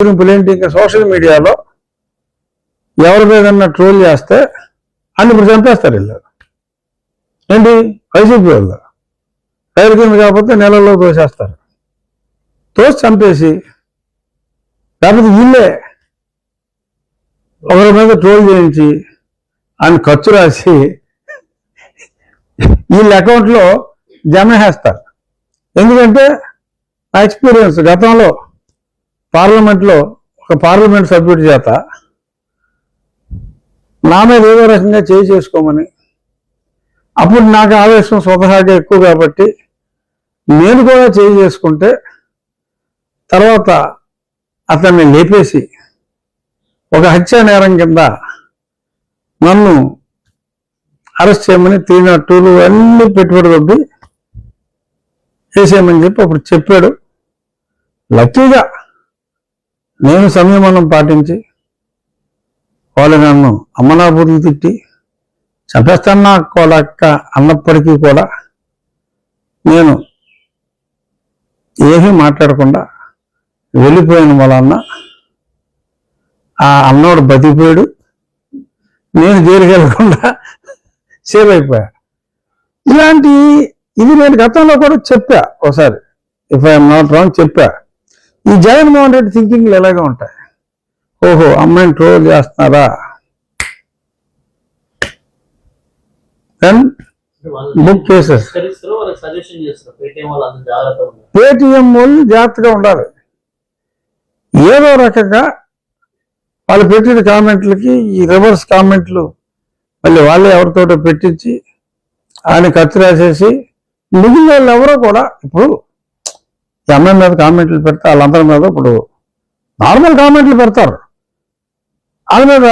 గురింపులు ఏంటి ఇంకా సోషల్ మీడియాలో ఎవరి మీదన్నా ట్రోల్ చేస్తే అన్ని ఇప్పుడు చంపేస్తారు వీళ్ళు. ఏంటి? వైసీపీ వాళ్ళు. రైలు కింద కాకపోతే నెలలో తోసేస్తారు. తోసి చంపేసి లేకపోతే వీళ్ళే ఒకరి మీద ట్రోల్ చేయించి ఆయన ఖర్చు రాసి వీళ్ళ అకౌంట్లో జమ చేస్తారు. ఎందుకంటే నా ఎక్స్పీరియన్స్ గతంలో పార్లమెంట్లో ఒక పార్లమెంట్ సభ్యుడి చేత నా మీద ఏదో రకంగా చేయి చేసుకోమని అప్పుడు నాకు ఆవేశం స్వతహాగా ఎక్కువ కాబట్టి నేను కూడా చేయి చేసుకుంటే తర్వాత అతన్ని లేపేసి ఒక హత్యా నేరం కింద నన్ను అరెస్ట్ చేయమని త్రీ నాట్ టూలు అన్నీ పెట్టుబడి కొద్ది చేసేయమని చెప్పి అప్పుడు చెప్పాడు. లక్కీగా నేను సంయమనం పాటించి వాళ్ళు నన్ను అమ్మనాబుద్ధులు తిట్టి చంపేస్తాను కోలక్క అన్నప్పటికీ కూడా నేను ఏమీ మాట్లాడకుండా వెళ్ళిపోయిన వలన ఆ అన్నోడు బతికిపోయాడు. నేను జైలుకి సేవ్ అయిపోయా. ఇలాంటి ఇది నేను గతంలో కూడా చెప్పా ఒకసారి. ఇఫ్ ఐఎమ్ నాట్ రాంగ్ చెప్పా. ఈ జగన్మోహన్ రెడ్డి థింకింగ్లు ఎలాగే ఉంటాయి. ఓహో అమ్మాయిని ట్రోల్ చేస్తున్నారా? దెన్ బుక్ కేసెస్ పేటీఎం వాళ్ళు జాగ్రత్తగా ఉండాలి. ఏదో రకంగా వాళ్ళు పెట్టిన కామెంట్లకి ఈ రివర్స్ కామెంట్లు మళ్ళీ వాళ్ళే ఎవరితోటో పెట్టించి ఆయన ఖర్చు రాసేసి మిగిలిన వాళ్ళు ఎవరో కూడా ఇప్పుడు ఈ అమ్మాయి మీద కామెంట్లు పెడితే వాళ్ళందరి మీద ఇప్పుడు నార్మల్ కామెంట్లు పెడతారు. వాళ్ళ మీద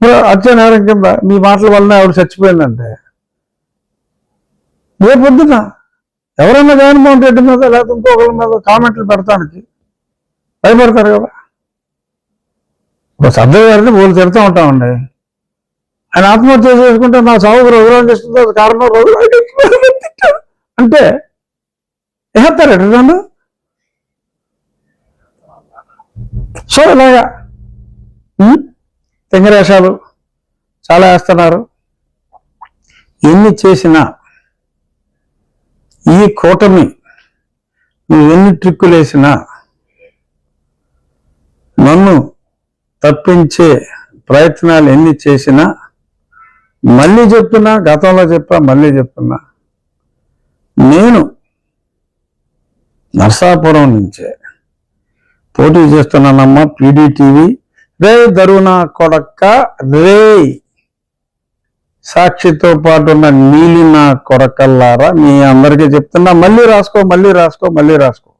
అచ్చే హత్య నేరం కింద మీ మాటల వలన ఆవిడ చచ్చిపోయిందంటే. రేపు పొద్దున? ఎవరైనా జగన్మోహన్ రెడ్డి మీద లేకపోతే ఇంకొకరి మీద కామెంట్లు పెడతానికి భయపడతారు కదా. ఇప్పుడు సర్దయ్య గారిని వాళ్ళు తిడుతూ ఉంటామండి. ఆయన ఆత్మహత్య చేసుకుంటే నా సాగుకు రఘురాం చేస్తుంది కారణం రఘురాం అంటే వేస్తారు ఎట్లా నన్ను సో ఇలాగా తెంగరేషాలు చాలా వేస్తున్నారు. ఎన్ని చేసినా ఈ కూటమి నువ్వు ఎన్ని ట్రిక్కులు వేసినా నన్ను తప్పించే ప్రయత్నాలు ఎన్ని చేసినా మళ్ళీ చెప్తున్నా గతంలో చెప్పా మళ్ళీ చెప్తున్నా. నేను నర్సాపురం నుంచే పోటీ చేస్తున్నానమ్మా పీడీటీవీ. రే దరుణా కొడక్క రే సాక్షితో పాటు ఉన్న నీలి నా కొరకల్లారా మీ అందరికీ చెప్తున్నా మళ్ళీ రాసుకో మళ్ళీ రాసుకో మళ్ళీ రాసుకో.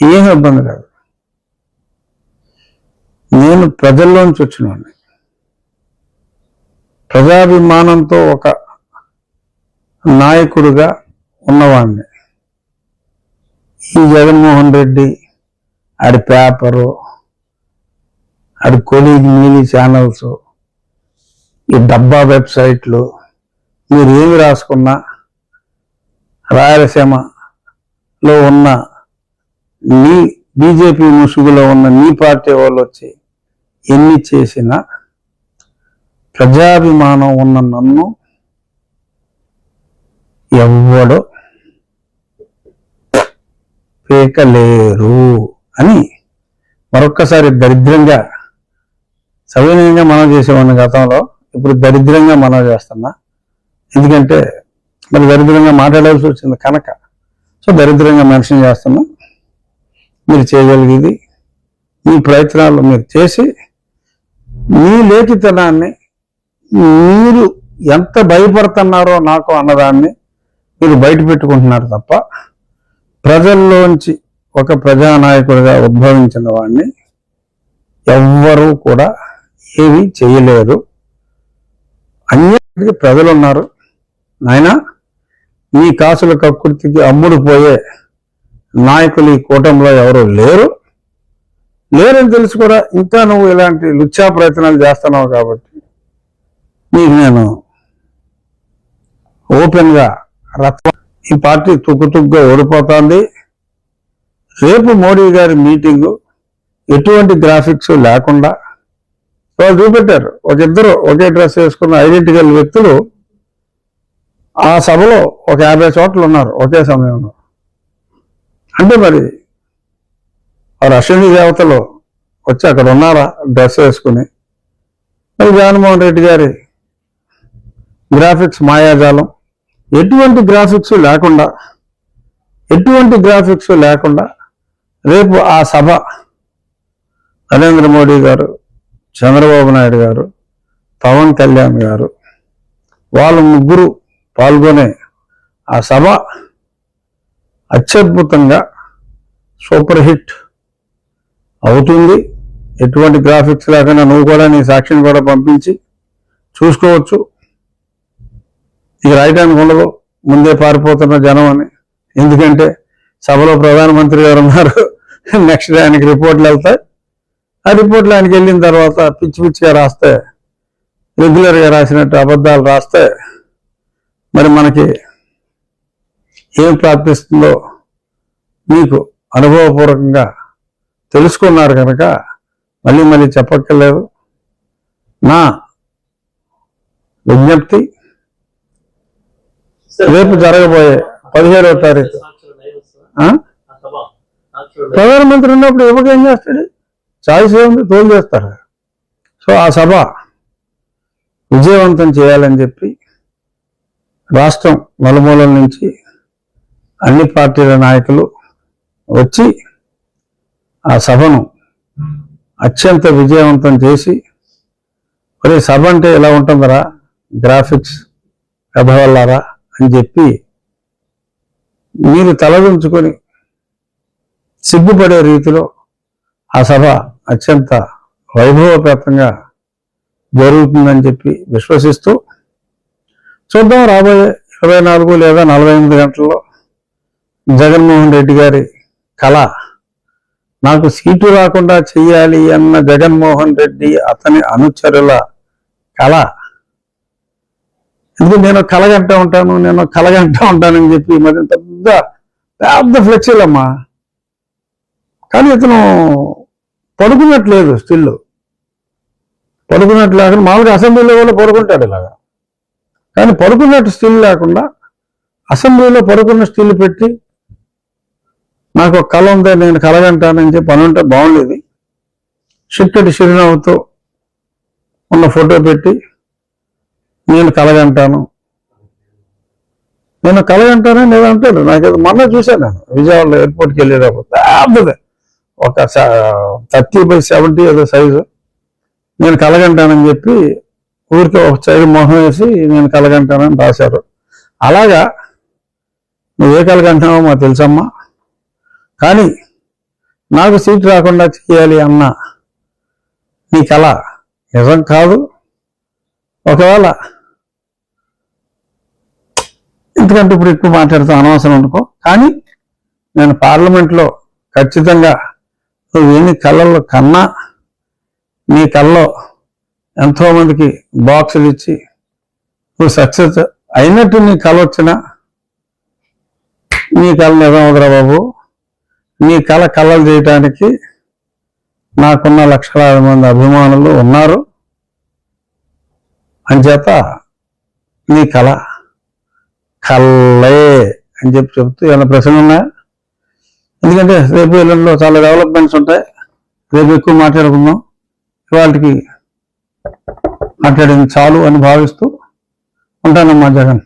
ఏం ఇబ్బంది కాదు. నేను ప్రజల్లోంచి వచ్చినవాడిని ప్రజాభిమానంతో ఒక నాయకుడిగా ఉన్నవాడిని. ఈ జగన్మోహన్ రెడ్డి ఆడి పేపరు ఆడి కొలీగ్ నీలి ఛానల్స్ ఈ డబ్బా వెబ్సైట్లు మీరు ఏమి రాసుకున్నా రాయలసీమలో ఉన్న నీ బీజేపీ ముసుగులో ఉన్న నీ పార్టీ వాళ్ళు వచ్చి ఎన్ని చేసినా ప్రజాభిమానం ఉన్న నన్ను ఎవడో పేకలేరు అని మరొక్కసారి దరిద్రంగా సవినయంగా మనం చేసేవాడిని గతంలో ఇప్పుడు దరిద్రంగా మనం చేస్తున్నా. ఎందుకంటే మరి దరిద్రంగా మాట్లాడాల్సి వచ్చింది కనుక. సో దరిద్రంగా మెన్షన్ చేస్తున్నా. మీరు చేయగలిగేది మీ ప్రయత్నాలు మీరు చేసి మీ లేఖితనాన్ని మీరు ఎంత భయపడుతున్నారో నాకు అన్నదాన్ని మీరు బయట పెట్టుకుంటున్నారు తప్ప ప్రజల్లోంచి ఒక ప్రజానాయకుడిగా ఉద్భవించిన వాడిని ఎవ్వరూ కూడా ఏమీ చేయలేరు అన్నిటికీ ప్రజలు ఉన్నారు నాయన ఈ కాసుల కక్కుర్తికి అమ్ముడుపోయే నాయకులు ఈ కూటమిలో ఎవరు లేరు. లేరని తెలిసి కూడా ఇంకా నువ్వు ఇలాంటి లుచ్చా ప్రయత్నాలు చేస్తున్నావు కాబట్టి నీకు నేను ఓపెన్గా ఈ పార్టీ తుక్కు తుక్కుగా ఓడిపోతుంది. రేపు మోడీ గారి మీటింగు ఎటువంటి గ్రాఫిక్స్ లేకుండా వాళ్ళు చూపెట్టారు. ఒక ఇద్దరు ఒకే డ్రెస్ వేసుకున్న ఐడెంటికల్ వ్యక్తులు ఆ సభలో ఒక యాభై చోట్ల ఉన్నారు ఒకే సమయంలో. అంటే మరి వారు అశ్విని దేవతలు వచ్చి అక్కడ ఉన్నారా డ్రెస్ వేసుకుని? మరి జగన్మోహన్ రెడ్డి గారి గ్రాఫిక్స్ మాయాజాలం. ఎటువంటి గ్రాఫిక్స్ లేకుండా ఎటువంటి గ్రాఫిక్స్ లేకుండా రేపు ఆ సభ నరేంద్ర మోడీ గారు చంద్రబాబు నాయుడు గారు పవన్ కళ్యాణ్ గారు వాళ్ళ ముగ్గురు పాల్గొనే ఆ సభ అత్యద్భుతంగా సూపర్ హిట్ అవుతుంది. ఎటువంటి గ్రాఫిక్స్ లేకుండా నువ్వు కూడా నీ సాక్షిని కూడా పంపించి చూసుకోవచ్చు. ఇక రాయడానికి ఉండదు ముందే పారిపోతున్న జనం అని. ఎందుకంటే సభలో ప్రధానమంత్రి గారు ఉన్నారు. నెక్స్ట్ ఆయనకి రిపోర్ట్లు వెళ్తాయి. ఆ రిపోర్ట్లు ఆయనకి వెళ్ళిన తర్వాత పిచ్చి పిచ్చిగా రాస్తే రెగ్యులర్గా రాసినట్టు అబద్ధాలు రాస్తే మరి మనకి ఏం ప్రాప్తిస్తుందో మీకు అనుభవపూర్వకంగా తెలుసుకున్నారు కనుక మళ్ళీ మళ్ళీ చెప్పక్కర్లేదు. నా విజ్ఞప్తి రేపు జరగబోయే పదిహేడవ తారీఖు. ఆ? ప్రధానమంత్రి ఉన్నప్పుడు యువక ఏం చేస్తాడు? చాయిస్ ఏముంది? తోలు చేస్తారు. సో ఆ సభ విజయవంతం చేయాలని చెప్పి రాష్ట్రం నలుమూలల నుంచి అన్ని పార్టీల నాయకులు వచ్చి ఆ సభను అత్యంత విజయవంతం చేసి మరి సభ అంటే ఎలా ఉంటుందరా? గ్రాఫిక్స్ కథవల్లారా అని చెప్పి మీరు తలదించుకొని సిగ్గుపడే రీతిలో ఆ సభ అత్యంత వైభవపేతంగా జరుగుతుందని చెప్పి విశ్వసిస్తూ చూద్దాం రాబోయే ఇరవై నాలుగు లేదా నలభై ఎనిమిది గంటల్లో జగన్మోహన్ రెడ్డి గారి కళ నాకు సీటు రాకుండా చెయ్యాలి అన్న జగన్మోహన్ రెడ్డి అతని అనుచరుల కళ ఎందుకు నేను కలగంటా ఉంటాను నేను కలగంటా ఉంటానని చెప్పి మరి పెద్ద పెద్ద ఫ్లెక్సీలమ్మా కానీ ఇతను పడుకున్నట్లేదు స్టిల్ పడుకున్నట్లు లేకుండా మామూలుగా అసెంబ్లీలో కూడా పడుకుంటాడు ఇలాగా. కానీ పడుకున్నట్టు స్టిల్ లేకుండా అసెంబ్లీలో పడుకున్న స్టిల్ పెట్టి నాకు ఒక కళ ఉందే నేను కలగంటానని చెప్పి పని ఉంటే బాగుండేది. చిక్కటి చిరునవ్వుతో ఉన్న ఫోటో పెట్టి నేను కలగంటాను. నేను కలగంటానని నేను అంటాడు. నాకు మొన్న చూశాను నేను. విజయవాడలో ఎయిర్పోర్ట్కి వెళ్ళేటప్పుడు పెద్దది. ఒక థర్టీ బై సెవెంటీ ఏదో సైజు. నేను కలగంటానని చెప్పి ఊరికి ఒక సైడ్ మొహం వేసి నేను కలగంటానని రాశారు. అలాగా నువ్వు ఏ కలగంటావో మాకు తెలుసమ్మా. కానీ నాకు సీట్ రాకుండా చేయాలి అన్న నీ కళ నిజం కాదు. ఒకవేళ ఎందుకంటే ఇప్పుడు ఎక్కువ మాట్లాడుతూ అనవసరం అనుకో. కానీ నేను పార్లమెంట్లో ఖచ్చితంగా నువ్వేమి ఎన్ని కళ్ళల్లో కన్నా నీ కళ్ళలో ఎంతోమందికి బాక్సులు ఇచ్చి నువ్వు సక్సెస్ అయినట్టు నీ కళ వచ్చినా నీ కళ నిజం బాబు. నీ కళ కళలు చేయటానికి నాకున్న లక్షలాది మంది అభిమానులు ఉన్నారు. అంచేత నీ కళ కల్లే అని చెప్పి చెప్తూ ఏమైనా ప్రశ్నలు ఉన్నాయా? ఎందుకంటే రేపు ఇళ్ళలో చాలా డెవలప్మెంట్స్ ఉంటాయి. రేపు ఎక్కువ మాట్లాడుకుందాం. ఇవాళకి మాట్లాడింది చాలు అని భావిస్తూ ఉంటానమ్మా జగన్.